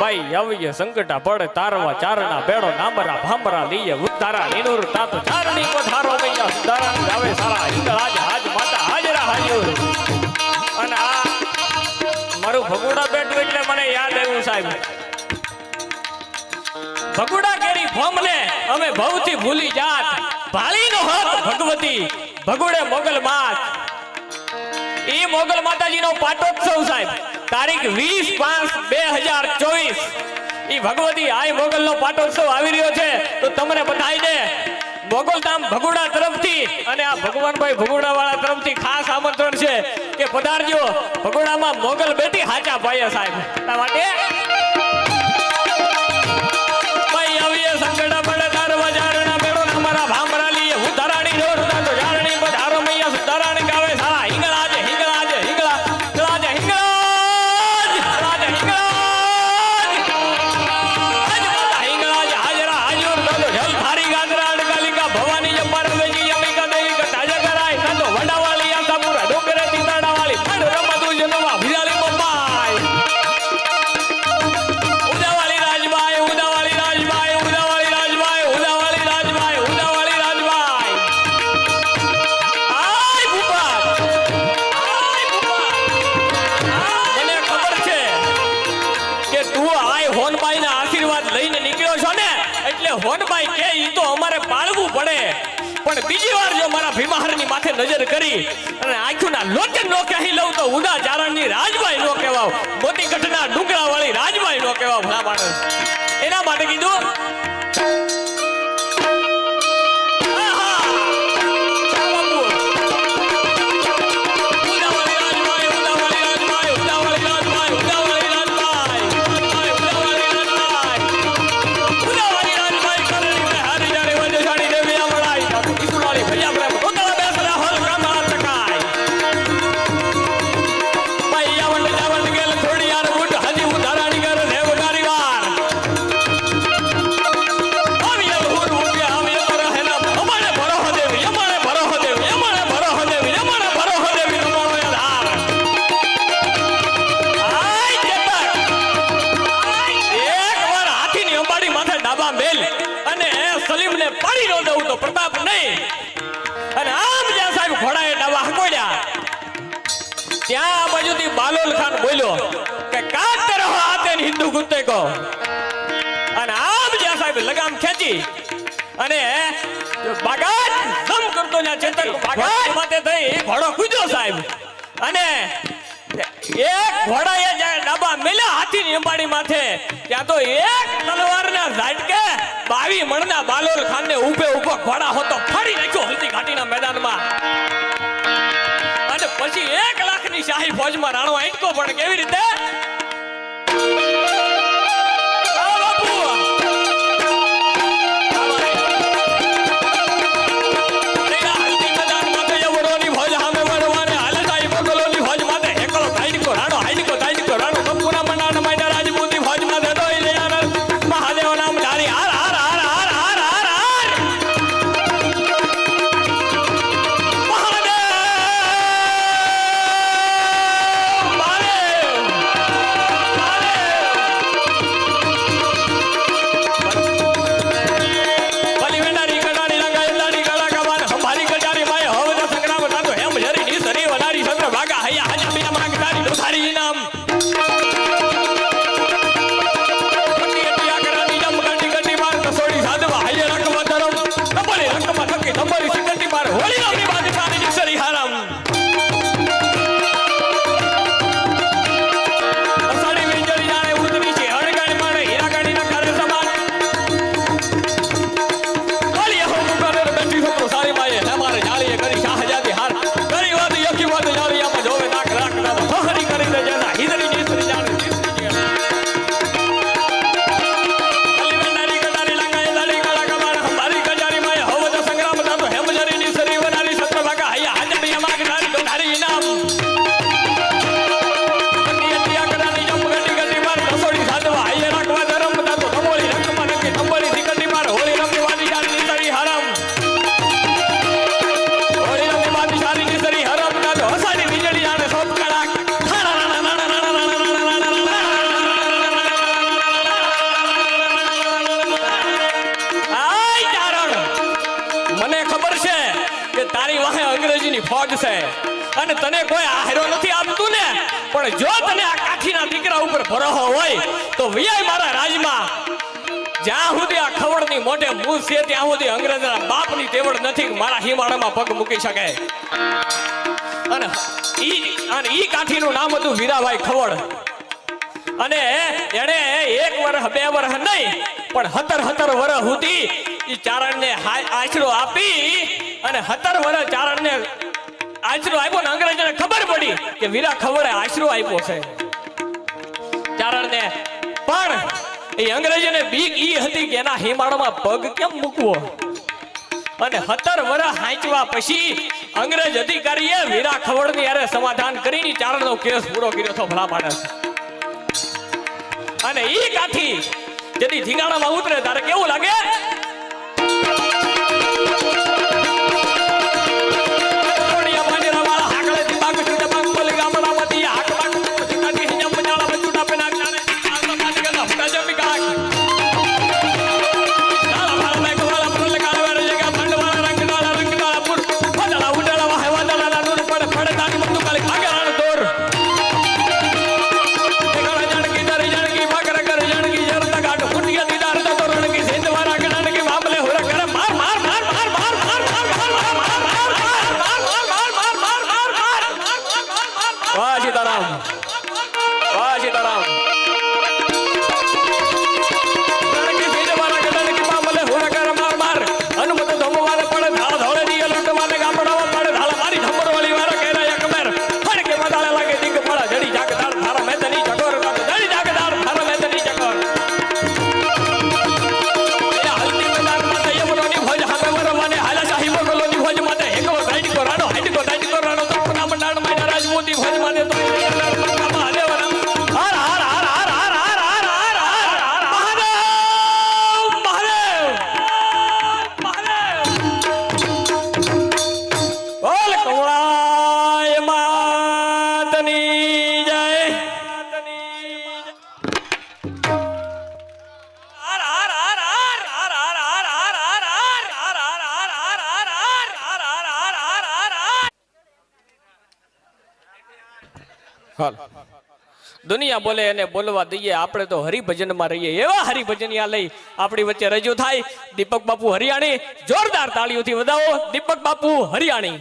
ભાઈ આવીએ સંકટા પડે, તારવા ચારણા બેડો નામરા ભામરા લઈએ ઉતારા નીનુર તાતો ચારણી કો ધારો મૈયા સુધારા આવે સારા ઇન્દ્ર આજ હાજ માતા હાજરા હાજર. અને આ મારું ભગુડા બેઠું એટલે મને યાદ આવ્યું સાહેબ. ભગુડા કેરી ફોમને અમે ભવથી ભૂલી જાત. ભાળીનો હોત ભગવતી, ભગુડે મોગલ માત. એ મોગલ માતાજીનો પાટોત્સવ સાહેબ, તારીખ વીસ પાંચ બે હજાર ચોવીસ. એ ભગવતી આય મોગલનો પાટોત્સવ આવી રહ્યો છે, તો તમને બધાઈને મોગલધામ ભગુડા તરફથી અને આ ભગવાનભાઈ ભગુડા વાળા તરફથી ખાસ આમંત્રણ છે કે પધારજો, ભગુડામાં મોગલ બેટી હાચા ભાઈ સાહેબ. હોનબાઈ કે ઈ તો અમારે પાળવું પડે. પણ બીજી વાર જો મારા ભીમાહરની માથે નજર કરી અને આંખોના લોચન નો કહી લઉં તો ઉદા ચારણની રાજભાઈ નો કહેવાવ, મોટી ઘટના ડુંગરા વાળી રાજભાઈ નો કહેવાવ ભલા માણસ એના માટે કીધું પાડી નો દઉં તો પ્રતાપ નહીં. અને આમ જ્યાં સાહેબ ઘોડાએ ડાબા હકોડ્યા ત્યાં આ બાજુથી બાલોલ ખાન બોલ્યો કે કાતે રહો આતે હિન્દુ કુત્તે કો અને આમ જ્યાં સાહેબ લગામ ખેંચી અને બાગાત દમ કરતો ત્યાં ચેતક બાગાત માથે થઈ, ઘોડો કૂદ્યો સાહેબ. અને એક ઘોડાએ મેલ્યા હાથીની માથે. ત્યાં તો એક તલવારના ઝાટકે બાવી મણના બાલોલ ખાનને ઊભે ઊભો ઘોડા હોતો ફાડી નાખ્યો હલ્દી ઘાટીના મેદાનમાં. અને પછી એક લાખની શાહી ફોજમાં રાણો આંટકો પણ કેવી રીતે છે. અને તને કોઈ આહરો નથી આપતું ને? પણ જો તને આ કાઠીના દીકરા ઉપર ભરોહો હોય, તો વિયાય મારા રાજમાં. જ્યાં સુધી આ ખવડની મોઢે મૂળ ત્યાં સુધી અંગ્રેજના બાપની તેવડ નથી મારા હિમાળામાં પગ મૂકી શકે. અને ઈ અને ઈ કાઠીનું નામ હતું વીરાભાઈ ખવડ. અને એને એક વર્ષ બે વર્ષ નહીં, પણ હતર હતર વર્ષ સુધી ચારણ હા- આશરો આપી અને હતર વર્ષ ચારણને આશરો આપ્યો ને અંગ્રેજોને ખબર પડી કે વીરા ખવડે આશરો આપ્યો છે. ચારણને, પણ એ અંગ્રેજોને બીક ઈ હતી કે એના હિમાળમાં પગ કેમ મૂકવો? અને હતર વર્ષ હાંચવા પછી અંગ્રેજ અધિકારીએ વીરા ખવડની હારે સમાધાન કરીને ચારણનો કેસ પૂરો કર્યો હતો ભલા માણસ અને ઈ કાઠી જેથી ધીંગાણામાં ઉતરે, તારે કેવું લાગે? દુનિયા બોલે એને બોલવા દઈએ, આપણે તો હરિભજનમાં રહીએ. એવા હરિભજનિયા લઈ આપણી વચ્ચે રજૂ થાય. દીપક બાપુ હરિયાણી, જોરદાર તાળીઓથી વધાવો. દીપક બાપુ હરિયાણી.